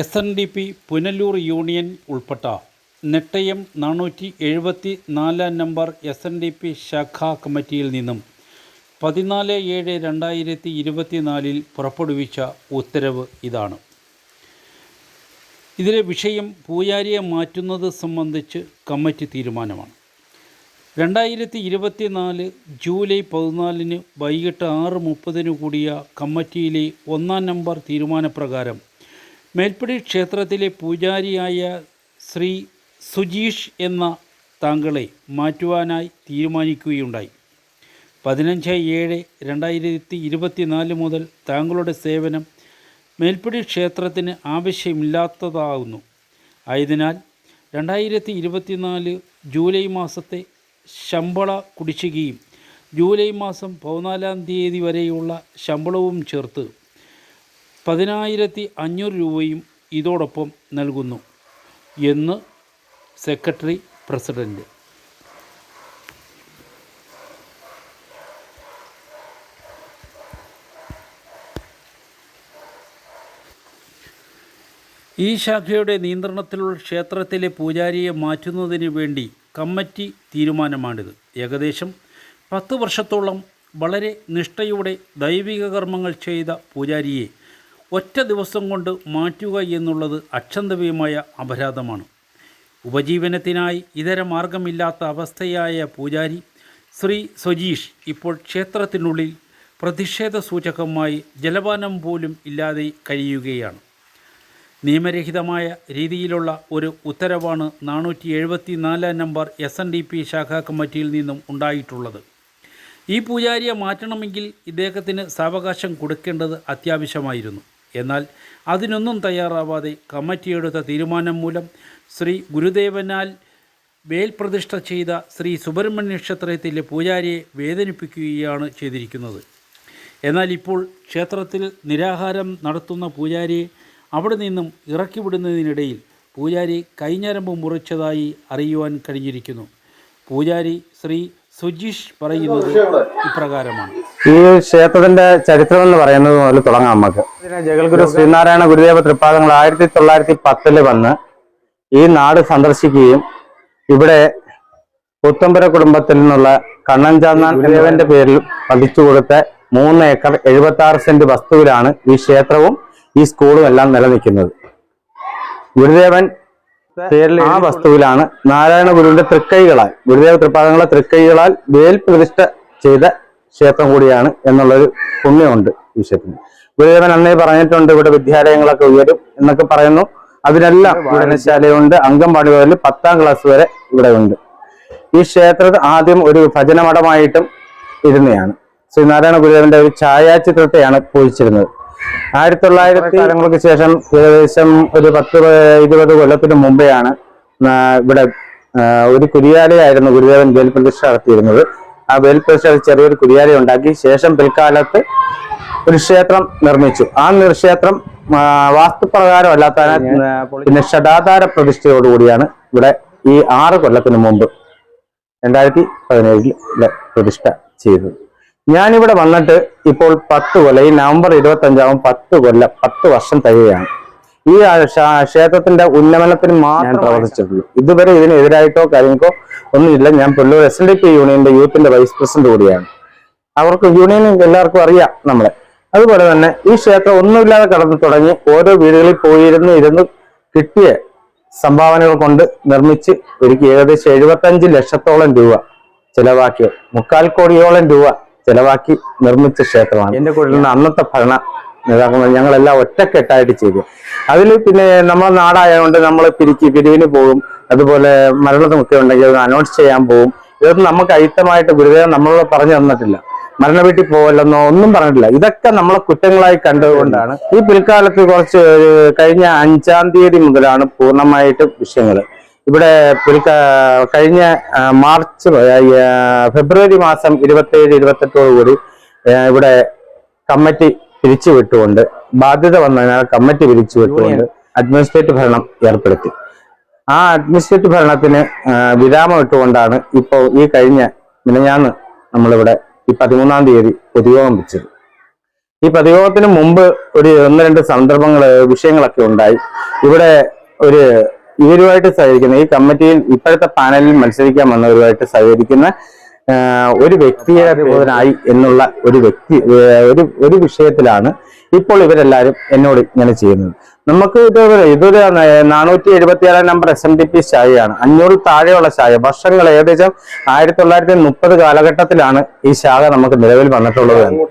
S N D P Punalur union ഉൾപ്പെട്ട നെട്ടയം നാനൂറ്റി എഴുപത്തി നാലാം number S N D P ശാഖാ കമ്മിറ്റിയിൽ നിന്നും പതിനാല് ഏഴ് രണ്ടായിരത്തി ഇരുപത്തിനാലിൽ പുറപ്പെടുവിച്ച ഉത്തരവ് ഇതാണ്. ഇതിലെ വിഷയം പൂജാരിയെ മാറ്റുന്നത് സംബന്ധിച്ച് കമ്മിറ്റി തീരുമാനമാണ്. രണ്ടായിരത്തി ഇരുപത്തിനാല് ജൂലൈ പതിനാലിന് വൈകിട്ട് ആറ് മുപ്പതിന് കൂടിയ കമ്മിറ്റിയിലെ ഒന്നാം നമ്പർ തീരുമാനപ്രകാരം മേൽപ്പടി ക്ഷേത്രത്തിലെ പൂജാരിയായ ശ്രീ സുജീഷ് എന്ന താങ്കളെ മാറ്റുവാനായി തീരുമാനിക്കുകയുണ്ടായി. പതിനഞ്ച് ഏഴ് രണ്ടായിരത്തി ഇരുപത്തിനാല് മുതൽ താങ്കളുടെ സേവനം മേൽപ്പടി ക്ഷേത്രത്തിന് ആവശ്യമില്ലാത്തതാകുന്നു ആയതിനാൽ രണ്ടായിരത്തി ഇരുപത്തിനാല് ജൂലൈ മാസത്തെ ശമ്പള കുടിശ്ശികയും ജൂലൈ മാസം പതിനാലാം തീയതി വരെയുള്ള ശമ്പളവും ചേർത്ത് പതിനായിരത്തി അഞ്ഞൂറ് രൂപയും ഇതോടൊപ്പം നൽകുന്നു എന്ന് സെക്രട്ടറി പ്രസിഡന്റ് ഈ ശാഖയുടെ നിയന്ത്രണത്തിലുള്ള ക്ഷേത്രത്തിലെ പൂജാരിയെ മാറ്റുന്നതിന് വേണ്ടി കമ്മിറ്റി തീരുമാനമാണിത്. ഏകദേശം പത്ത് വർഷത്തോളം വളരെ നിഷ്ഠയോടെ ദൈവിക കർമ്മങ്ങൾ ചെയ്ത പൂജാരിയെ ഒറ്റ ദിവസം കൊണ്ട് മാറ്റുക എന്നുള്ളത് അക്ഷന്തവ്യമായ അപരാധമാണ്. ഉപജീവനത്തിനായി ഇതര മാർഗമില്ലാത്ത അവസ്ഥയായ പൂജാരി ശ്രീ സ്വജീഷ് ഇപ്പോൾ ക്ഷേത്രത്തിനുള്ളിൽ പ്രതിഷേധ സൂചകമായി ജലപാനം പോലും ഇല്ലാതെ കഴിയുകയാണ്. നിയമരഹിതമായ രീതിയിലുള്ള ഒരു ഉത്തരവാണ് നാനൂറ്റി എഴുപത്തി നാലാം number S N D P ശാഖാ കമ്മിറ്റിയിൽ നിന്നും ഉണ്ടായിട്ടുള്ളത്. ഈ പൂജാരിയെ മാറ്റണമെങ്കിൽ ഇദ്ദേഹത്തിന് സാവകാശം കൊടുക്കേണ്ടത് അത്യാവശ്യമായിരുന്നു. എന്നാൽ അതിനൊന്നും തയ്യാറാവാതെ കമ്മിറ്റിയെടുത്ത തീരുമാനം മൂലം ശ്രീ ഗുരുദേവനാൽ വേൽപ്രതിഷ്ഠ ചെയ്ത ശ്രീ സുബ്രഹ്മണ്യ ക്ഷേത്രത്തിലെ പൂജാരിയെ വേദനിപ്പിക്കുകയാണ് ചെയ്തിരിക്കുന്നത്. എന്നാൽ ഇപ്പോൾ ക്ഷേത്രത്തിൽ നിരാഹാരം നടത്തുന്ന പൂജാരിയെ അവിടെ നിന്നും ഇറക്കിവിടുന്നതിനിടയിൽ പൂജാരി കൈഞ്ഞരമ്പ് മുറിച്ചതായി അറിയുവാൻ കഴിഞ്ഞിരിക്കുന്നു. പൂജാരി ശ്രീ സുജീഷ് പറയുന്നത് ഇപ്രകാരമാണ്. ഈ ക്ഷേത്രത്തിന്റെ ചരിത്രം എന്ന് പറയുന്നത് മുതൽ തുടങ്ങാം നമുക്ക്. ഇതിന് ജഗൽഗുരു ശ്രീനാരായണ ഗുരുദേവ തൃപ്പാദങ്ങൾ ആയിരത്തി തൊള്ളായിരത്തി പത്തിൽ വന്ന് ഈ നാട് സന്ദർശിക്കുകയും ഇവിടെ പുത്തമ്പര കുടുംബത്തിൽ നിന്നുള്ള കണ്ണൻചാന്നാൻ ഗുരുദേവന്റെ പേരിൽ പതിച്ചു കൊടുത്ത മൂന്ന് ഏക്കർ എഴുപത്തി ആറ് സെന്റ് വസ്തുവിലാണ് ഈ ക്ഷേത്രവും ഈ സ്കൂളും എല്ലാം നിലനിൽക്കുന്നത്. ഗുരുദേവൻ ആ വസ്തുവിലാണ് നാരായണ ഗുരുവിന്റെ തൃക്കൈകളാൽ ഗുരുദേവ തൃപ്പാദങ്ങളെ തൃക്കൈകളാൽ വേൽ പ്രതിഷ്ഠ ചെയ്ത ക്ഷേത്രം കൂടിയാണ് എന്നുള്ളൊരു പുണ്യമുണ്ട് ഈ ക്ഷേത്രത്തിന്. ഗുരുദേവൻ അന്നേ പറഞ്ഞിട്ടുണ്ട് ഇവിടെ വിദ്യാലയങ്ങളൊക്കെ ഉയരും എന്നൊക്കെ പറയുന്നു. അതിനെല്ലാം വായനശാലയുണ്ട് അംഗൻവാടി മുതൽ പത്താം ക്ലാസ് വരെ ഇവിടെ ഉണ്ട്. ഈ ക്ഷേത്രം ആദ്യം ഒരു ഭജനമഠമായിട്ടും ഇരുന്നെയാണ് ശ്രീനാരായണ ഗുരുദേവന്റെ ഒരു ഛായാചിത്രത്തെയാണ് പൂജിച്ചിരുന്നത് ആയിരത്തി തൊള്ളായിരത്തി കാലങ്ങൾക്ക് ശേഷം ഏകദേശം ഒരു പത്ത് ഇരുപത് കൊല്ലത്തിന് മുമ്പെയാണ് ഇവിടെ ഒരു കുരിയാലയായിരുന്നു ഗുരുദേവൻ വേൽപ്രതിഷ്ഠ നടത്തിയിരുന്നത്. ആ വേൽപ്രതിഷ്ഠ ചെറിയൊരു കുരിയാല ഉണ്ടാക്കി ശേഷം പിൽക്കാലത്ത് ഒരു ക്ഷേത്രം നിർമ്മിച്ചു. ആ ക്ഷേത്രം വാസ്തുപ്രകാരം അല്ലാത്ത പിന്നെ ഷടാധാര പ്രതിഷ്ഠയോടുകൂടിയാണ് ഇവിടെ ഈ ആറ് കൊല്ലത്തിന് മുമ്പ് രണ്ടായിരത്തി പതിനേഴിൽ ഇവിടെ പ്രതിഷ്ഠ ചെയ്തത്. ഞാനിവിടെ വന്നിട്ട് ഇപ്പോൾ പത്ത് കൊല്ലം ഈ നവംബർ ഇരുപത്തി അഞ്ചാവും പത്ത് കൊല്ലം പത്ത് വർഷം തികയാണ്. ഈ ക്ഷേത്രത്തിന്റെ ഉന്നമനത്തിന് മാത്രം പ്രവർത്തിച്ചിട്ടുള്ളൂ. ഇതുവരെ ഇതിനെതിരായിട്ടോ കാര്യങ്ങൾക്കോ ഒന്നുമില്ല. ഞാൻ Pullur S N D P യൂണിയന്റെ യൂത്തിന്റെ വൈസ് പ്രസിഡന്റ് കൂടിയാണ്. അവർക്ക് യൂണിയൻ എല്ലാവർക്കും അറിയാം നമ്മളെ. അതുപോലെ തന്നെ ഈ ക്ഷേത്രം ഒന്നുമില്ലാതെ കടന്നു തുടങ്ങി ഓരോ വീടുകളിൽ പോയിരുന്ന് ഇരുന്ന് കിട്ടിയ സംഭാവനകൾ കൊണ്ട് നിർമ്മിച്ച് ഒരുക്കി ഏകദേശം എഴുപത്തഞ്ച് ലക്ഷത്തോളം രൂപ ചിലവാക്കിയ മുക്കാൽ കോടിയോളം രൂപ ചെലവാക്കി നിർമ്മിച്ച ക്ഷേത്രമാണ്. എന്റെ കൂടെ നിന്ന് അന്നത്തെ ഭരണ നേതാക്കന്മാർ ഞങ്ങളെല്ലാം ഒറ്റക്കെട്ടായിട്ട് ചെയ്തു. അതിൽ പിന്നെ നമ്മളെ നാടായതുകൊണ്ട് നമ്മൾ പിരിക്ക് പിരിവിന് പോകും. അതുപോലെ മരണമൊക്കെ ഉണ്ടെങ്കിൽ അത് അനൗൺസ് ചെയ്യാൻ പോകും. ഇതൊന്നും നമുക്ക് അയുക്തമായിട്ട് ഗുരുദേവൻ നമ്മളോട് പറഞ്ഞു തന്നിട്ടില്ല. മരണ വീട്ടിൽ പോകല്ലെന്നോ ഒന്നും പറഞ്ഞിട്ടില്ല. ഇതൊക്കെ നമ്മളെ കുറ്റങ്ങളായി കണ്ടുകൊണ്ടാണ് ഈ പിൽക്കാലത്ത് കുറച്ച് കഴിഞ്ഞ അഞ്ചാം തീയതി മുതലാണ് പൂർണമായിട്ടും വിഷയങ്ങൾ ഇവിടെ കഴിഞ്ഞ മാർച്ച് ഫെബ്രുവരി മാസം ഇരുപത്തേഴ് ഇരുപത്തെട്ടോടു കൂടി ഇവിടെ കമ്മിറ്റി പിരിച്ചു വിട്ടുകൊണ്ട് ബാധ്യത വന്നതിനാൽ കമ്മിറ്റി പിരിച്ചു വിട്ടുകൊണ്ട് അഡ്മിനിസ്ട്രേറ്റീവ് ഭരണം ഏർപ്പെടുത്തി. ആ അഡ്മിനിസ്ട്രേറ്റീവ് ഭരണത്തിന് വിരാമം ഇട്ടുകൊണ്ടാണ് ഇപ്പോൾ ഈ കഴിഞ്ഞ മിനഞ്ഞാന്ന് നമ്മളിവിടെ ഈ പതിമൂന്നാം തീയതി പൊതുയോഗം വെച്ചത്. ഈ പതിയോഗത്തിന് മുമ്പ് ഒരു ഒന്ന് രണ്ട് സന്ദർഭങ്ങൾ വിഷയങ്ങളൊക്കെ ഉണ്ടായി. ഇവിടെ ഒരു ഇവരുമായിട്ട് സഹകരിക്കുന്ന ഈ കമ്മിറ്റിയിൽ ഇപ്പോഴത്തെ പാനലിൽ മത്സരിക്കാൻ വന്നവരുമായിട്ട് സഹകരിക്കുന്ന ഒരു വ്യക്തിയുടെ ബോധനായി എന്നുള്ള ഒരു വ്യക്തി ഒരു ഒരു വിഷയത്തിലാണ് ഇപ്പോൾ ഇവരെല്ലാരും എന്നോട് ഇങ്ങനെ ചെയ്യുന്നത്. നമുക്ക് ഇത് ഇതൊരു നാനൂറ്റി എഴുപത്തി ഏഴാം number S M D P ശാഖയാണ്. അഞ്ഞൂറിൽ താഴെയുള്ള ശാഖ. വർഷങ്ങൾ ഏകദേശം ആയിരത്തി തൊള്ളായിരത്തി മുപ്പത് കാലഘട്ടത്തിലാണ് ഈ ശാഖ നമുക്ക് നിലവിൽ വന്നിട്ടുള്ളത് തന്നെ.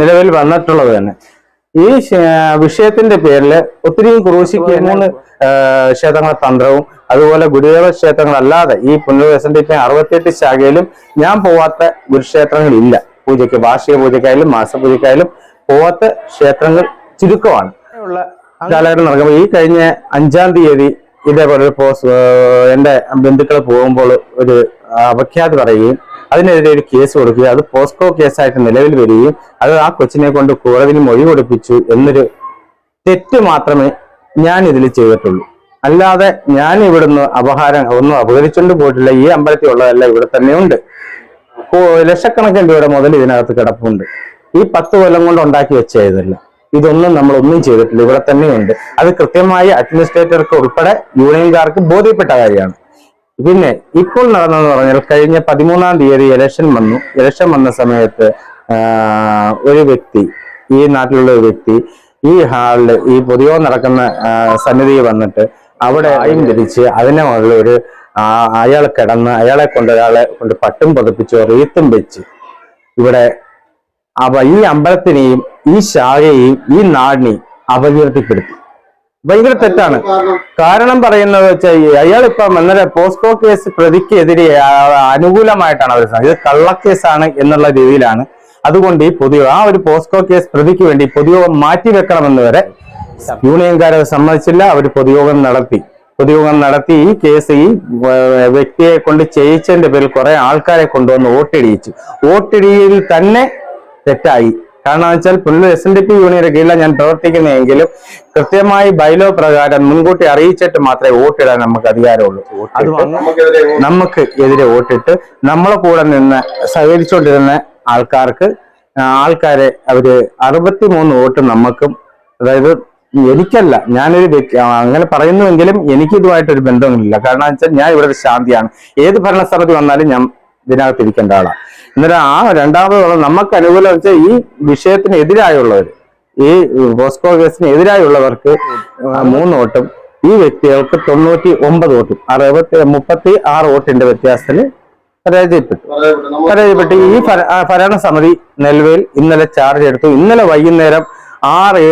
നിലവിൽ വന്നിട്ടുള്ളത് തന്നെ. ഈ വിഷയത്തിന്റെ പേരിൽ ഒത്തിരി ക്രൂശിക്ക് മൂന്ന് ആ, ക്ഷേത്രങ്ങൾ തന്ത്രവും അതുപോലെ ഗുരുദേവ ക്ഷേത്രങ്ങളല്ലാതെ ഈ പുനർവസന്റെ അറുപത്തിയെട്ട് ശാഖയിലും ഞാൻ പോവാത്ത ഗുരുക്ഷേത്രങ്ങളില്ല. പൂജയ്ക്ക് വാർഷിക പൂജയ്ക്കായാലും മാസപൂജയ്ക്കായാലും പോവാത്ത ക്ഷേത്രങ്ങൾ ചുരുക്കമാണ്. കാലഘട്ടം നടക്കുമ്പോൾ ഈ കഴിഞ്ഞ അഞ്ചാം തീയതി ഇതേപോലെ ഒരു പോസ് എന്റെ ബന്ധുക്കൾ പോകുമ്പോൾ ഒരു അപഖ്യാതി പറയുകയും അതിനെതിരെ ഒരു കേസ് കൊടുക്കുകയും അത് പോസ്കോ കേസായിട്ട് നിലവിൽ വരികയും അത് ആ കൊച്ചിനെ കൊണ്ട് കോടതിയിൽ മൊഴി കൊടുപ്പിച്ചു എന്നൊരു തെറ്റ് മാത്രമേ ഞാൻ ഇതിൽ ചെയ്തിട്ടുള്ളൂ. അല്ലാതെ ഞാൻ ഇവിടുന്ന് അപഹാരം ഒന്നും അപഹരിച്ചുകൊണ്ട് പോയിട്ടില്ല. ഈ അമ്പലത്തിൽ ഉള്ളതല്ല ഇവിടെ തന്നെ ഉണ്ട്. ഓ, ലക്ഷക്കണക്കിന് രൂപയുടെ മുതൽ ഇതിനകത്ത് കിടപ്പുണ്ട്. ഈ പത്ത് കൊല്ലം കൊണ്ട് ഉണ്ടാക്കി വെച്ചതല്ല ഇതൊന്നും നമ്മൾ ഒന്നും ചെയ്തിട്ടില്ല. ഇവിടെ തന്നെയുണ്ട് അത് കൃത്യമായി അഡ്മിനിസ്ട്രേറ്റർക്ക് ഉൾപ്പെടെ യൂണിയൻകാർക്ക് ബോധ്യപ്പെട്ട കാര്യമാണ്. പിന്നെ ഇപ്പോൾ നടന്നതെന്ന് പറഞ്ഞാൽ കഴിഞ്ഞ പതിമൂന്നാം തീയതി ഇലക്ഷൻ വന്നു. ഇലക്ഷൻ വന്ന സമയത്ത് ഒരു വ്യക്തി ഈ നാട്ടിലുള്ള ഒരു വ്യക്തി ഈ ഹാളിൽ ഈ പൊതുവോ നടക്കുന്ന സന്നിധി വന്നിട്ട് അവിടെ ആയും ധരിച്ച് അതിനെ മുകളിൽ ഒരു അയാൾ കിടന്ന് അയാളെ കൊണ്ട് ഒരാളെ കൊണ്ട് പട്ടും പതിപ്പിച്ച് റീത്തും വെച്ച് ഇവിടെ അവ ഈ അമ്പലത്തിനെയും ഈ ശാഖയെയും ഈ നാടിനെയും അപകീർത്തിപ്പെടുത്തി. ഭയങ്കര തെറ്റാണ്. കാരണം പറയുന്നത് വെച്ചാൽ അയാൾ ഇപ്പം ഇന്നലെ പോസ്കോ കേസ് പ്രതിക്കെതിരെ അനുകൂലമായിട്ടാണ് അവർ ഇത് കള്ളക്കേസാണ് എന്നുള്ള രീതിയിലാണ് അതുകൊണ്ട് ഈ പൊതുയോഗം ആ ഒരു പോസ്കോ കേസ് പ്രതിക്ക് വേണ്ടി പൊതുയോഗം മാറ്റിവെക്കണമെന്ന് വരെ യൂണിയൻകാരെ സമ്മതിച്ചില്ല. അവർ പൊതുയോഗം നടത്തി. പൊതുയോഗം നടത്തി ഈ കേസ് ഈ വ്യക്തിയെ കൊണ്ട് ചെയ്യിച്ചതിന്റെ പേരിൽ കുറെ ആൾക്കാരെ കൊണ്ടുവന്ന് വോട്ടിടിയിച്ചു. വോട്ടിടിയിൽ തന്നെ തെറ്റായി. കാരണം വെച്ചാൽ Punalur S N D P യൂണിയന്റെ കീഴിലാണ് ഞാൻ പ്രവർത്തിക്കുന്നതെങ്കിലും കൃത്യമായി ബൈലോ പ്രകാരം മുൻകൂട്ടി അറിയിച്ചിട്ട് മാത്രമേ വോട്ടിടാൻ നമുക്ക് അധികാരമുള്ളൂ. അത് നമുക്ക് എതിരെ വോട്ടിട്ട് നമ്മളെ കൂടെ നിന്ന് സഹകരിച്ചുകൊണ്ടിരുന്ന ആൾക്കാർക്ക് ആൾക്കാരെ അവർ അറുപത്തി മൂന്ന് വോട്ട് നമുക്കും അതായത് എനിക്കല്ല ഞാനൊരു വ്യക്തി അങ്ങനെ പറയുന്നുവെങ്കിലും എനിക്ക് ഇതുമായിട്ടൊരു ബന്ധമില്ല കാരണം വെച്ചാൽ ഞാൻ ഇവിടെ ഒരു ശാന്തിയാണ്. ഏത് ഭരണസ്ഥലത്ത് വന്നാലും ഞാൻ ഇതിനകത്ത് ഇരിക്കേണ്ട ആളാണ് എന്നിട്ട് ആ രണ്ടാമത് നമുക്ക് അനുകൂലം വെച്ചാൽ ഈ വിഷയത്തിന് എതിരായുള്ളവർ ഈ ബോസ്കോ കേസിന് എതിരായുള്ളവർക്ക് മൂന്ന് വോട്ടും ഈ വ്യക്തികൾക്ക് തൊണ്ണൂറ്റി ഒമ്പത് വോട്ടും അറുപത്തി മുപ്പത്തി ആറ് വോട്ടിന്റെ വ്യത്യാസത്തിൽ പരാജയപ്പെട്ടു. പരാജയപ്പെട്ടു ഈ ഭരണ സമിതി നെൽവേൽ ഇന്നലെ ചാർജ് എടുത്തു. ഇന്നലെ വൈകുന്നേരം ആറ്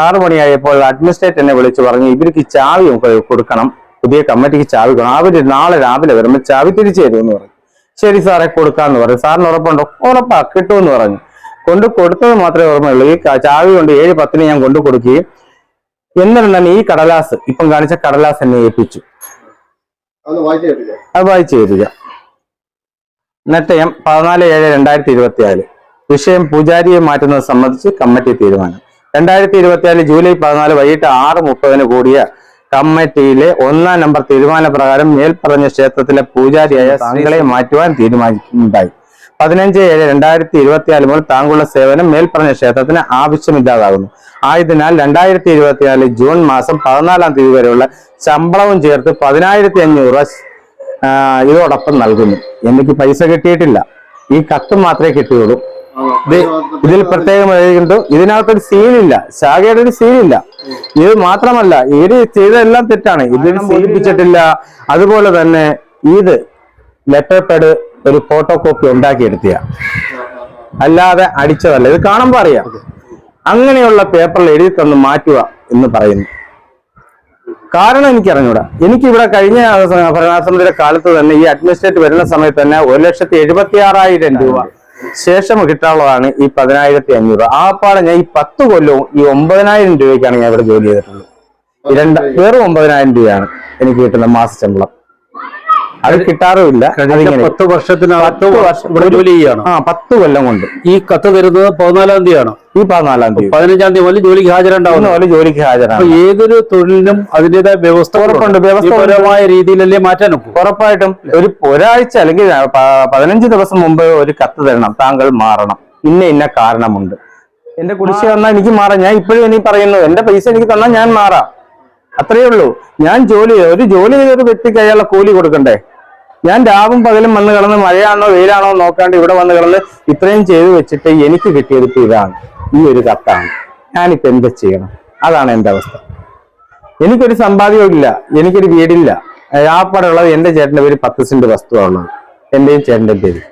ആറ് മണിയായപ്പോൾ അഡ്മിനിസ്ട്രേറ്റർ എന്നെ വിളിച്ചു പറഞ്ഞു ഇവർക്ക് ചാവി കൊടുക്കണം. പുതിയ കമ്മിറ്റിക്ക് ചാവി കൊടുക്കണം. അവർ നാളെ രാവിലെ വരുമ്പോൾ ചാവി തിരിച്ചു എന്ന് പറഞ്ഞു. ശരി സാറെ കൊടുക്കാന്ന് പറഞ്ഞു. സാറിന് ഉറപ്പുണ്ടോ? ഉറപ്പാ കിട്ടുമെന്ന് പറഞ്ഞു. കൊണ്ട് കൊടുത്തത് മാത്രമേ ഓർമ്മയുള്ളൂ. ഈ ചാവി കൊണ്ട് ഏഴ് പത്തിന് ഞാൻ കൊണ്ടു കൊടുക്കുകയും എന്നിരുന്നാൽ തന്നെ ഈ കടലാസ് ഇപ്പം കാണിച്ച കടലാസ് എന്നെ ഏൽപ്പിച്ചു. അത് വായിച്ചു തരിക നെട്ടയം പതിനാല് ഏഴ് രണ്ടായിരത്തി ഇരുപത്തി നാല് വിഷയം പൂജാരിയെ മാറ്റുന്നത് സംബന്ധിച്ച് കമ്മിറ്റി തീരുമാനം. രണ്ടായിരത്തി ഇരുപത്തിനാല് ജൂലൈ പതിനാല് വൈകിട്ട് ആറ് മുപ്പതിന് കൂടിയ കമ്മിറ്റിയിലെ ഒന്നാം നമ്പർ തീരുമാന പ്രകാരം മേൽപ്പറഞ്ഞ ക്ഷേത്രത്തിലെ പൂജാരിയായ താങ്കളെ മാറ്റുവാൻ തീരുമാനിക്കുന്നുണ്ടായി. പതിനഞ്ച് ഏഴ് രണ്ടായിരത്തി ഇരുപത്തിനാല് മുതൽ താങ്കളുടെ സേവനം മേൽപ്പറഞ്ഞ ക്ഷേത്രത്തിന് ആവശ്യമില്ലാതാകുന്നു. ആയതിനാൽ രണ്ടായിരത്തി ഇരുപത്തിനാല് ജൂൺ മാസം പതിനാലാം തീയതി വരെയുള്ള ശമ്പളവും ചേർത്ത് പതിനായിരത്തി അഞ്ഞൂറ് രൂപ ഇതോടൊപ്പം നൽകുന്നു. എനിക്ക് പൈസ കിട്ടിയിട്ടില്ല. ഈ കത്ത് മാത്രമേ കിട്ടിയുള്ളൂ. ഇത് ഇതിൽ പ്രത്യേകം എഴുതിയിട്ടുണ്ട്. ഇതിനകത്തൊരു സീനില്ല. ശാഖയുടെ ഒരു സീനില്ല. ഇത് മാത്രമല്ല ഇവർ ചെയ്തതെല്ലാം തെറ്റാണ്. ഇതിന് സൂചിപ്പിച്ചിട്ടില്ല. അതുപോലെ തന്നെ ഇത് ലെറ്റർ പേഡ് ഒരു ഫോട്ടോ കോപ്പി ഉണ്ടാക്കിയെടുത്തിയ. അല്ലാതെ അടിച്ചതല്ല. ഇത് കാണുമ്പോ അറിയാം. അങ്ങനെയുള്ള പേപ്പറിൽ എഴുതി തന്ന് മാറ്റുക എന്ന് പറയുന്നു. കാരണം എനിക്ക് അറിഞ്ഞൂടാ എനിക്ക് ഇവിടെ കഴിഞ്ഞ ഭരണസമിതിയുടെ കാലത്ത് തന്നെ ഈ അഡ്മിനിസ്ട്രേറ്റ് വരുന്ന സമയത്ത് തന്നെ ഒരു ലക്ഷത്തി എഴുപത്തി ആറായിരം രൂപ ശേഷം കിട്ടാനുള്ളതാണ് ഈ പതിനായിരത്തി അഞ്ഞൂറ്. ആ പാടെ ഞാൻ ഈ പത്ത് കൊല്ലവും ഈ ഒമ്പതിനായിരം രൂപയ്ക്കാണ് ഞാൻ ഇവിടെ ജോലി ചെയ്തിട്ടുള്ളത്. രണ്ട് വെറും ഒമ്പതിനായിരം രൂപയാണ് എനിക്ക് കിട്ടുന്ന മാസ ശമ്പളം. അത് കിട്ടാറുമില്ല. പത്ത് വർഷത്തിനകത്ത് പത്ത് ജോലി ചെയ്യാണ്. ആ പത്ത് കൊല്ലം കൊണ്ട്. ഈ കത്ത് തരുന്നത് പതിനാലാം തീയതിയാണ്. ഈ പതിനാലാം തീയതി. പതിനഞ്ചാം തീയതി മുതൽ ജോലിക്ക് ഹാജരുണ്ടാവുന്ന. പോലെ ജോലിക്ക് ഹാജരാണ്. ഏതൊരു തൊഴിലിനും അതിന്റേതായ വ്യവസ്ഥ ഉറപ്പുണ്ട്, വ്യവസ്ഥപരമായ രീതിയിലല്ലേ മാറ്റാൻ ഉറപ്പായിട്ടും ഒരു ഒരാഴ്ച അല്ലെങ്കിൽ പതിനഞ്ച് ദിവസം മുമ്പ് ഒരു കത്ത് തരണം. താങ്കൾ മാറണം. ഇന്ന ഇന്ന കാരണമുണ്ട്. എന്റെ കുടിശ്ശിക തന്നാൽ എനിക്ക് മാറാം. ഞാൻ ഇപ്പോഴും എനിക്ക് പറയുന്നു എന്റെ പൈസ എനിക്ക് തന്നാൽ ഞാൻ മാറാം. അത്രയേ ഉള്ളൂ. ഞാൻ ജോലി ഒരു ജോലി ചെയ്ത ഒരു വ്യക്തിക്ക് അയാളെ കൂലി കൊടുക്കണ്ടേ? ഞാൻ രാവും പകലും വന്ന് കിടന്ന് മഴയാണോ വെയിലാണോ നോക്കാണ്ട് ഇവിടെ വന്ന് കിടന്ന് ഇത്രയും ചെയ്തു വെച്ചിട്ട് എനിക്ക് കിട്ടിയത് ഇതാണ്. ഈ ഒരു കത്താണ്. ഞാനിപ്പോ എന്താ ചെയ്യണം? അതാണ് എന്റെ അവസ്ഥ. എനിക്കൊരു സമ്പാദ്യവും ഇല്ല എനിക്കൊരു വീടില്ല. ആപ്പാടുള്ളത് എന്റെ ചേട്ടന്റെ പേര് പത്ത് സെന്റ് വസ്തുവാണുള്ളത് എന്റെയും ചേട്ടന്റെ പേര്.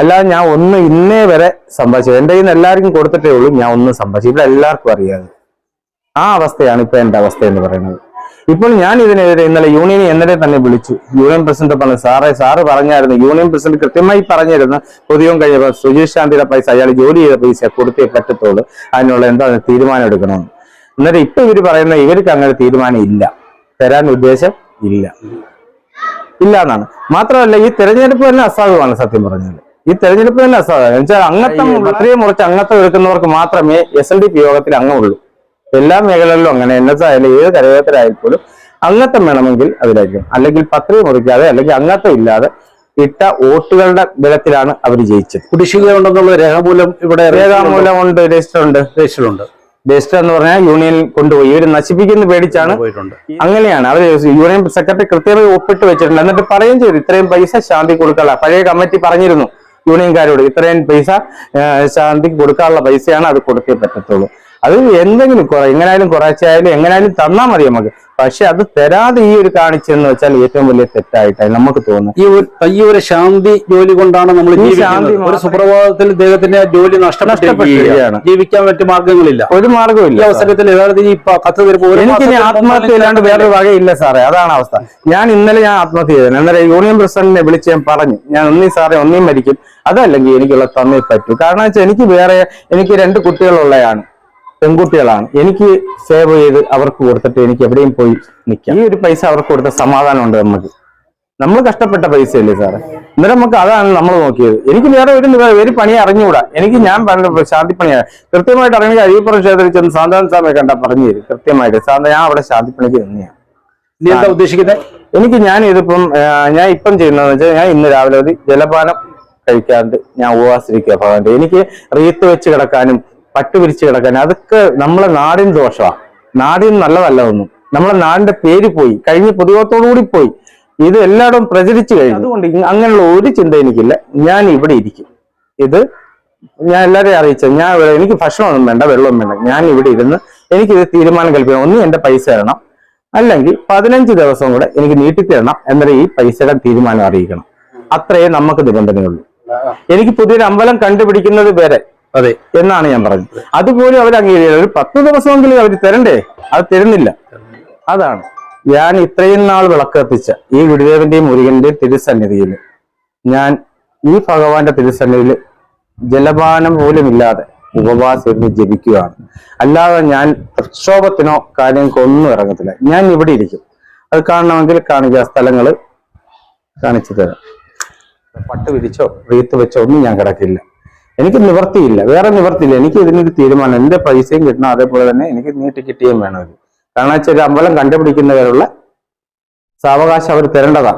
അല്ലാതെ ഞാൻ ഒന്ന് ഇന്നേ വരെ സമ്പാദിച്ചു. എന്റെ കയ്യിൽ നിന്ന് എല്ലാവർക്കും കൊടുത്തിട്ടേ ഉള്ളൂ. ഞാൻ ഒന്ന് സമ്പാദിച്ചു ഇവിടെ എല്ലാവർക്കും അറിയാതെ ആ അവസ്ഥയാണ് ഇപ്പൊ എന്റെ അവസ്ഥ എന്ന് പറയുന്നത്. ഇപ്പോൾ ഞാൻ ഇതിനെതിരെ ഇന്നലെ യൂണിയൻ ഇന്നലെ തന്നെ വിളിച്ചു. യൂണിയൻ പ്രസിഡന്റ് പറഞ്ഞു സാറേ സാറ് പറഞ്ഞായിരുന്നു യൂണിയൻ പ്രസിഡന്റ് കൃത്യമായി പറഞ്ഞിരുന്നു. പൊതുവും കഴിഞ്ഞപ്പോൾ സുജീഷ് ശാന്തിയുടെ പൈസ അയാൾ ജോലി ചെയ്ത പൈസ കൊടുത്തേ പറ്റത്തുള്ളൂ. അതിനുള്ള എന്താ തീരുമാനം എടുക്കണമെന്ന്. എന്നിട്ട് ഇപ്പൊ ഇവർ പറയുന്ന ഇവർക്ക് അങ്ങനെ തീരുമാനം ഇല്ല. തരാൻ ഉദ്ദേശം ഇല്ല. ഇല്ല എന്നാണ്. മാത്രമല്ല ഈ തെരഞ്ഞെടുപ്പ് തന്നെ അസാധുവാണ് സത്യം പറഞ്ഞാൽ ഈ തെരഞ്ഞെടുപ്പ് തന്നെ അസാധുവാണ്. വെച്ചാൽ അംഗത്വം അത്രയും മുറിച്ച് അംഗത്വം എടുക്കുന്നവർക്ക് മാത്രമേ എസ് എൽ ഡി പി യോഗത്തിൽ അംഗമുള്ളൂ എല്ലാ മേഖലകളിലും അങ്ങനെ എൻ എസ് ആയാലും ഏത് കരകത്തിലായാലും പോലും അംഗത്വം വേണമെങ്കിൽ അതിലായിരിക്കും അല്ലെങ്കിൽ പത്രിക മുറിക്കാതെ അല്ലെങ്കിൽ അംഗത്വം ഇല്ലാതെ ഇട്ട വോട്ടുകളുടെ ബലത്തിലാണ് അവർ ജയിച്ചത്. കുടിശ്ശിക ഉണ്ടെന്നുള്ള രേഖാമൂലം ഇവിടെ രേഖാമൂലം ഉണ്ട് രജിസ്റ്റർ ഉണ്ട് രജിസ്റ്ററുണ്ട്. രജിസ്റ്റർ എന്ന് പറഞ്ഞാൽ യൂണിയൻ കൊണ്ടുപോയി. ഇവർ നശിപ്പിക്കുന്ന പേടിച്ചാണ് പോയിട്ടുണ്ട് അങ്ങനെയാണ്. അവർ യൂണിയൻ സെക്രട്ടറി കൃത്യമായി ഒപ്പിട്ട് വെച്ചിട്ടുണ്ട്. എന്നിട്ട് പറയുകയും ചെയ്തു ഇത്രയും പൈസ ശാന്തി കൊടുക്കാനുള്ള പഴയ കമ്മിറ്റി പറഞ്ഞിരുന്നു യൂണിയൻകാരോട് ഇത്രയും പൈസ ശാന്തിക്ക് കൊടുക്കാനുള്ള പൈസയാണ് അത് കൊടുക്കേ പറ്റത്തുള്ളൂ. അത് എന്തെങ്കിലും കുറെ എങ്ങനായാലും കുറച്ചായാലും എങ്ങനായാലും തന്നാൽ മതി നമുക്ക്. പക്ഷെ അത് തരാതെ ഈ ഒരു കാണിച്ചെന്ന് വെച്ചാൽ ഏറ്റവും വലിയ തെറ്റായിട്ടായി നമുക്ക് തോന്നുന്നു. ഈ ഒരു ഈ ഒരു ശാന്തി ജോലി കൊണ്ടാണ് നമ്മൾ ശാന്തി ഒരു സുപ്രഭാതത്തിൽ ദൈവത്തിന്റെ ജോലി നഷ്ടപ്പെട്ടിരിക്കുകയാണ്. ജീവിക്കാൻ പറ്റിയ മാർഗങ്ങളില്ല. ഒരു മാർഗമില്ല അവസരത്തിൽ യഥാർത്ഥത്തിൽ ഈ കത്ത് വരുമ്പോൾ എനിക്ക് ആത്മഹത്യ ഇല്ലാണ്ട് വേറൊരു വകയില്ല സാറേ. അതാണ് അവസ്ഥ. ഞാൻ ഇന്നലെ ഞാൻ ആത്മഹത്യ ചെയ്തത് അന്നേരം യൂണിയൻ പ്രസിഡന്റിനെ വിളിച്ച് ഞാൻ പറഞ്ഞു. ഞാൻ ഒന്നീ സാറേ ഒന്നീ മരിക്കും. അതല്ലെങ്കിൽ എനിക്കുള്ള തന്നെ പറ്റൂ. കാരണം വെച്ചാൽ എനിക്ക് വേറെ എനിക്ക് രണ്ട് കുട്ടികളുള്ളതാണ് പെൺകുട്ടികളാണ്. എനിക്ക് സേവ് ചെയ്ത് അവർക്ക് കൊടുത്തിട്ട് എനിക്ക് എവിടെയും പോയി നിൽക്കാം. ഈ ഒരു പൈസ അവർക്ക് കൊടുത്ത സമാധാനമുണ്ട് നമുക്ക്. നമ്മൾ കഷ്ടപ്പെട്ട പൈസയല്ലേ സാറേ? അന്നേരം നമുക്ക് അതാണ് നമ്മൾ നോക്കിയത്. എനിക്ക് വേറെ ഒരു ഒരു പണി അറിഞ്ഞുകൂടാ. എനിക്ക് ഞാൻ പറഞ്ഞ ശാന്തിപ്പണിയാണ്. കൃത്യമായിട്ട് അറിഞ്ഞ അരിയപ്പുറം ക്ഷേത്രത്തിൽ ചെന്ന് സാന്താവൻ സ്വാമിയെ കണ്ട പറഞ്ഞു തരും. കൃത്യമായിട്ട്. സാന്ത ഞാൻ അവിടെ ശാന്തിപ്പണിക്ക് തന്നെയാണ് നീ എന്താ ഉദ്ദേശിക്കുന്നത് എനിക്ക് ഞാൻ ഇതിപ്പം ഞാൻ ഇപ്പം ചെയ്യുന്നതെന്ന് വെച്ചാൽ ഞാൻ ഇന്ന് രാവിലെ ഒരു ജലപാനം കഴിക്കാണ്ട് ഞാൻ ഉപവാസിരിക്കുക ഭഗവാന്റെ എനിക്ക് റീത്ത് വെച്ച് കിടക്കാനും പട്ട് പിരിച്ചു കിടക്കാൻ. അതൊക്കെ നമ്മളെ നാടിൻ ദോഷമാണ് നാടിന് നല്ലതല്ല ഒന്നും നമ്മളെ നാടിന്റെ പേര് പോയി. കഴിഞ്ഞ കൂടി പോയി. ഇത് എല്ലായിടവും പ്രചരിച്ചു കഴിഞ്ഞു. അതുകൊണ്ട് അങ്ങനെയുള്ള ഒരു ചിന്ത എനിക്കില്ല. ഞാൻ ഇവിടെ ഇരിക്കും. ഇത് ഞാൻ എല്ലാവരെയും അറിയിച്ചത്. ഞാൻ ഇവിടെ എനിക്ക് ഭക്ഷണമൊന്നും വേണ്ട വെള്ളവും വേണ്ട. ഞാൻ ഇവിടെ ഇരുന്ന് എനിക്കിത് തീരുമാനം കൽപ്പിക്കണം. ഒന്നും എന്റെ പൈസ തരണം. അല്ലെങ്കിൽ പതിനഞ്ച് ദിവസം കൂടെ എനിക്ക് നീട്ടിത്തരണം എന്നൊരു ഈ പൈസയുടെ തീരുമാനം അറിയിക്കണം. അത്രയേ നമുക്ക് നിബന്ധനയുള്ളൂ. എനിക്ക് പുതിയൊരു അമ്പലം കണ്ടുപിടിക്കുന്നത് വരെ അതെ എന്നാണ് ഞാൻ പറഞ്ഞത്. അതുപോലും അവർ അംഗീകരിക്കുന്നത് ഒരു പത്ത് ദിവസമെങ്കിലും അവർ തരണ്ടേ? അത് തരുന്നില്ല. അതാണ്. ഞാൻ ഇത്രയും നാൾ വിളക്കത്തിച്ച ഈ ഗുരുദേവന്റെയും മുരുകന്റെയും തിരുസന്നിധിയിൽ ഞാൻ ഈ ഭഗവാന്റെ തിരുസന്നിധിയിൽ ജലപാനം പോലും ഇല്ലാതെ ഉപവാസം ജപിക്കുകയാണ്. അല്ലാതെ ഞാൻ പ്രക്ഷോഭത്തിനോ കാര്യങ്ങൾക്കോ ഒന്നും ഇറങ്ങത്തില്ല. ഞാൻ ഇവിടെ ഇരിക്കും. അത് കാണണമെങ്കിൽ കാണിക്കുക സ്ഥലങ്ങൾ കാണിച്ചു തരാം. പട്ട് വിരിച്ചോ റീത്ത് വെച്ചോ ഒന്നും ഞാൻ കിടക്കില്ല. എനിക്ക് നിവർത്തിയില്ല. വേറെ നിവർത്തിയില്ല. എനിക്ക് ഇതിനൊരു തീരുമാനം എന്റെ പൈസയും കിട്ടണം അതേപോലെ തന്നെ എനിക്ക് നീട്ടി കിട്ടുകയും വേണം ഇത്. കാരണം വെച്ചാൽ ഒരു അമ്പലം കണ്ടുപിടിക്കുന്നവരുള്ള സാവകാശം അവർ തരേണ്ടതാ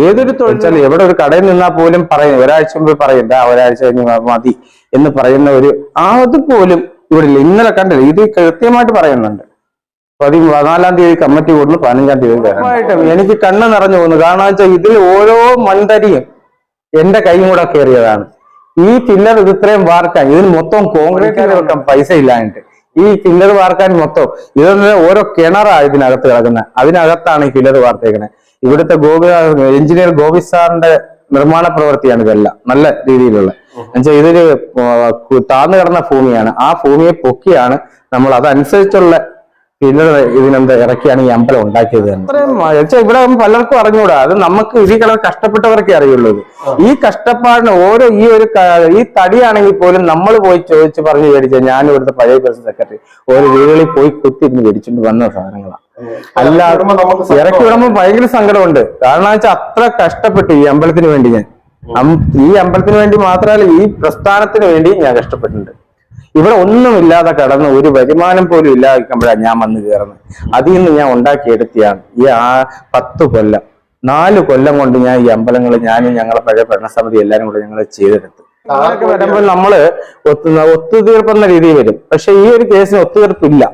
ഏതൊരു തൊഴിൽ എവിടെ ഒരു കടയിൽ നിന്നാൽ പോലും പറയും ഒരാഴ്ച മുമ്പ് പറയും "ദാ ഒരാഴ്ച കഴിഞ്ഞ് മതി എന്ന് പറയുന്ന ഒരു ആ അതുപോലും ഇവിടെ ഇന്നലെ കണ്ടില്ല. ഇത് കൃത്യമായിട്ട് പറയുന്നുണ്ട്. പതി പതിനാലാം തീയതി കമ്മിറ്റി കൂടുന്നു പതിനഞ്ചാം തീയതി. ഉറപ്പായിട്ടും. എനിക്ക് കണ്ണ് നിറഞ്ഞു പോകുന്നു. കാരണം വെച്ചാൽ ഇതിൽ ഓരോ മൺതരിയും എന്റെ കൈ കൂടെ കയറിയതാണ്. ഈ പില്ലർ ഇത് ഇത്രയും വാർക്കാൻ ഇതിന് മൊത്തം കോൺക്രീറ്റ് വെക്കാൻ പൈസ ഇല്ലാഞ്ഞിട്ട്. ഈ പില്ലർ വാർക്കാൻ മൊത്തം ഇതൊന്നും ഓരോ കിണറാ ഇതിനകത്ത് കിടക്കുന്നത് അതിനകത്താണ് ഈ പില്ലർ വാർത്തേക്കുന്നത് ഇവിടുത്തെ ഗോപി എഞ്ചിനീയർ ഗോപി സാറിന്റെ നിർമ്മാണ പ്രവൃത്തിയാണ് ഇതെല്ലാം നല്ല രീതിയിലുള്ള. എന്നുവെച്ചാൽ ഇതൊരു താന്നു കിടന്ന ഭൂമിയാണ്. ആ ഭൂമിയെ പൊക്കിയാണ് നമ്മൾ അതനുസരിച്ചുള്ള പിന്നീട് ഇതിനെന്താ ഇറക്കിയാണ് ഈ അമ്പലം ഉണ്ടാക്കിയത് തന്നെ ഇവിടെ പലർക്കും അറിഞ്ഞൂടാ. അത് നമുക്ക് ഇതിൽ കളർ കഷ്ടപ്പെട്ടവർക്കേ അറിയുള്ളൂ ഈ കഷ്ടപ്പാടിന് ഓരോ ഈ ഒരു ഈ തടിയാണെങ്കിൽ പോലും നമ്മൾ പോയി ചോദിച്ച് പറഞ്ഞ് മേടിച്ച ഞാൻ ഇവിടുത്തെ പഴയ പ്രസിഡന്റ് സെക്രട്ടറി ഓരോ വീടുകളിൽ പോയി കുത്തിരുന്ന് മേടിച്ചിട്ട് വന്ന സാധനങ്ങളാണ് അല്ലാതെ ഇറക്കി വിടുമ്പോൾ ഭയങ്കര സങ്കടമുണ്ട്. കാരണം വെച്ചാൽ അത്ര കഷ്ടപ്പെട്ടു ഈ അമ്പലത്തിന് വേണ്ടി ഞാൻ. ഈ അമ്പലത്തിന് വേണ്ടി മാത്രമല്ല ഈ പ്രസ്ഥാനത്തിന് വേണ്ടി ഞാൻ കഷ്ടപ്പെട്ടിട്ടുണ്ട്. ഇവിടെ ഒന്നുമില്ലാതെ കടന്ന് ഒരു വരുമാനം പോലും ഇല്ലാതിരിക്കുമ്പോഴാണ് ഞാൻ വന്ന് കയറുന്നത്. അതിൽ നിന്ന് ഞാൻ ഉണ്ടാക്കിയെടുത്തിയാണ് ഈ ആ പത്ത് കൊല്ലം നാല് കൊല്ലം കൊണ്ട് ഞാൻ ഈ അമ്പലങ്ങൾ ഞാനും ഞങ്ങളെ പഴയ ഭരണസമിതി എല്ലാരും കൂടെ ഞങ്ങൾ ചെയ്തെടുത്തു. അങ്ങനെയൊക്കെ വരുമ്പോൾ നമ്മൾ ഒത്തു ഒത്തുതീർപ്പെന്ന രീതിയിൽ വരും. പക്ഷെ ഈ ഒരു കേസിന് ഒത്തുതീർപ്പില്ല.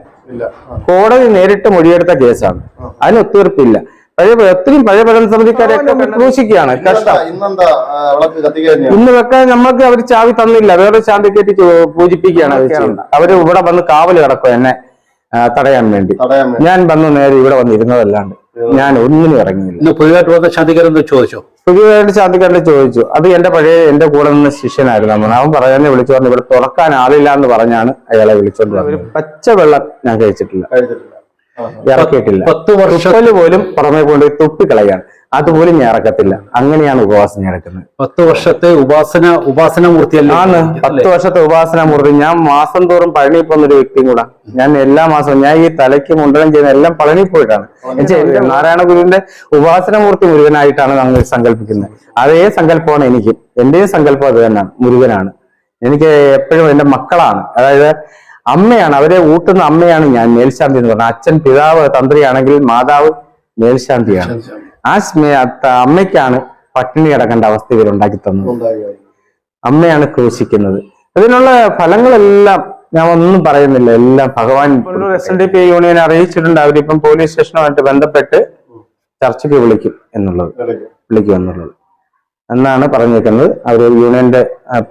കോടതി നേരിട്ട് മൊഴിയെടുത്ത കേസാണ്. അതിന് ഒത്തുതീർപ്പില്ല. പഴയ ഒത്തിരി പഴയ ഭരണസമിതിക്കാരെയൊക്കെ ക്രൂശിക്കുകയാണ്. കഷ്ടം. ഇന്ന് വെക്കാൻ നമ്മൾക്ക് അവർ ചാവി തന്നില്ല. വേറെ ചാവി കയറ്റി പൂജിപ്പിക്കുകയാണ് അവർ ചെയ്യുന്നത്. അവർ ഇവിടെ വന്ന് കാവൽ കിടക്കും എന്നെ തടയാൻ വേണ്ടി. ഞാൻ വന്ന് നേരെ ഇവിടെ വന്ന് ഇരുന്നതല്ലാണ്ട്. ഞാൻ ഒന്നിനും ഇറങ്ങിയില്ല. പുതിയതായിട്ട് വന്ന ശാന്തികരെന്ന് ചോദിച്ചോ? പുതിയതായിട്ട് ശാന്തിക്കാരന്റെ ചോദിച്ചു. അത് എന്റെ പഴയ എന്റെ കൂടെ നിന്ന് ശിഷ്യനായിരുന്നു അവൻ അവൻ പറയാനെ വിളിച്ചു പറഞ്ഞു ഇവിടെ തുറക്കാൻ ആളില്ല എന്ന് പറഞ്ഞാണ് അയാളെ വിളിച്ചോണ്ട് പച്ചവെള്ളം ഒരു പച്ച വെള്ളം ഞാൻ കഴിച്ചിട്ടില്ല. ഇറക്കിയിട്ടില്ല. പത്ത് വർഷം പോലും പുറമെ കൊണ്ട് തുപ്പിക്കളയാണ്. അതുപോലും ഞാൻ ഇറക്കത്തില്ല. അങ്ങനെയാണ് ഉപവാസം ഇറക്കുന്നത് എടുക്കുന്നത്. പത്ത് വർഷത്തെ ഉപാസന ഉപാസന മൂർത്തിയല്ലേ ആണ്. പത്ത് വർഷത്തെ ഉപാസന മൂർത്തി. ഞാൻ മാസം തോറും പഴനി പോകുന്ന ഒരു വ്യക്തിയും കൂടെ. ഞാൻ എല്ലാ മാസവും ഞാൻ ഈ തലയ്ക്ക് മുണ്ടനം ചെയ്യുന്ന എല്ലാം പഴനി പോയിട്ടാണ്. നാരായണ ഗുരുവിന്റെ ഉപാസന മൂർത്തി മുരുകനായിട്ടാണ് നമ്മൾ സങ്കല്പിക്കുന്നത്. അതേ സങ്കല്പമാണ് എനിക്ക്. എന്റെയും സങ്കല്പം അത് തന്നെയാണ്. മുരുകനാണ്. എനിക്ക് എപ്പോഴും എന്റെ മക്കളാണ്. അതായത് അമ്മയാണ് അവരെ ഊട്ടുന്ന അമ്മയാണ് ഞാൻ മേൽശാന്തി എന്ന് പറഞ്ഞത് അച്ഛൻ പിതാവ് തന്ത്രിയാണെങ്കിൽ മാതാവ് മേൽശാന്തിയാണ്. ആ അമ്മയ്ക്കാണ് പട്ടിണി കിടക്കേണ്ട അവസ്ഥ ഇവരുണ്ടാക്കി തന്നത്. അമ്മയാണ് ക്രൂശിക്കുന്നത്. അതിനുള്ള ഫലങ്ങളെല്ലാം ഞാൻ ഒന്നും പറയുന്നില്ല എല്ലാം ഭഗവാൻ S N D P union അറിയിച്ചിട്ടുണ്ട്. അവരിപ്പം പോലീസ് സ്റ്റേഷനുമായിട്ട് ബന്ധപ്പെട്ട് ചർച്ചയ്ക്ക് വിളിക്കും എന്നുള്ളത്. വിളിക്കും. എന്നുള്ളത്. എന്നാണ് പറഞ്ഞിരിക്കുന്നത്. അവർ യൂണിയന്റെ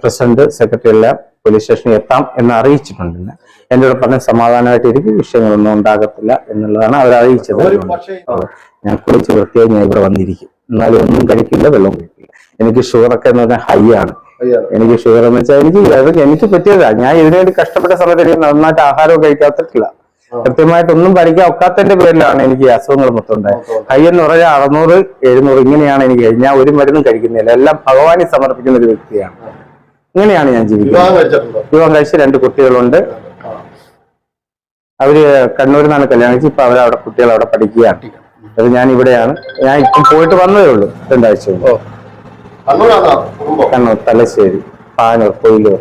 പ്രസിഡന്റ് സെക്രട്ടറി എല്ലാം പോലീസ് സ്റ്റേഷനിൽ എത്താം എന്ന് അറിയിച്ചിട്ടുണ്ട് എന്നെ. എന്റെ കൂടെ പറഞ്ഞ സമാധാനമായിട്ട് ഇരിക്കും വിഷയങ്ങളൊന്നും ഉണ്ടാകത്തില്ല എന്നുള്ളതാണ് അവർ അറിയിച്ചത്. ഞാൻ കുളിച്ച് വൃത്തിയായി ഞാൻ ഇവിടെ വന്നിരിക്കും. എന്നാലും ഒന്നും കഴിക്കില്ല വെള്ളം കുടിക്കില്ല. എനിക്ക് ഷുഗറൊക്കെ എന്ന് പറഞ്ഞാൽ ഹൈ ആണ്. എനിക്ക് ഷുഗർ എന്ന് വെച്ചാൽ എനിക്ക് അത് എനിക്ക് പറ്റിയതാ. ഞാൻ ഇതിനുവേണ്ടി കഷ്ടപ്പെട്ട സമയത്ത് എനിക്ക് നന്നായിട്ട് ആഹാരവും കഴിക്കാത്തിട്ടില്ല. കൃത്യമായിട്ടൊന്നും പഠിക്കാൻ ഒക്കാത്തതിന്റെ പേരിലാണ് എനിക്ക് അസുഖങ്ങൾ മൊത്തം ഉണ്ടായത്. ഹൈ എന്ന് പറഞ്ഞാൽ അറുന്നൂറ് എഴുന്നൂറ് ഇങ്ങനെയാണ് എനിക്ക് ഞാൻ ഒരു മരുന്നും കഴിക്കുന്നില്ല. എല്ലാം ഭഗവാനെ സമർപ്പിക്കുന്ന ഒരു വ്യക്തിയാണ്. ഇങ്ങനെയാണ് ഞാൻ ജീവിക്കുന്നത്. വിവാഹം കഴിച്ച കഴിച്ച് രണ്ട് കുട്ടികളുണ്ട്. അവർ കണ്ണൂരിൽ നിന്നാണ് കല്യാണം കഴിച്ചത് ഇപ്പൊ അവരവിടെ കുട്ടികൾ അവിടെ പഠിക്കുകയാണ്. അത് ഞാൻ ഇവിടെയാണ്. ഞാൻ ഇപ്പം പോയിട്ട് വന്നതേ ഉള്ളൂ. രണ്ടാഴ്ച കണ്ണൂർ തലശ്ശേരി പാനൂർ കൊയിലൂർ.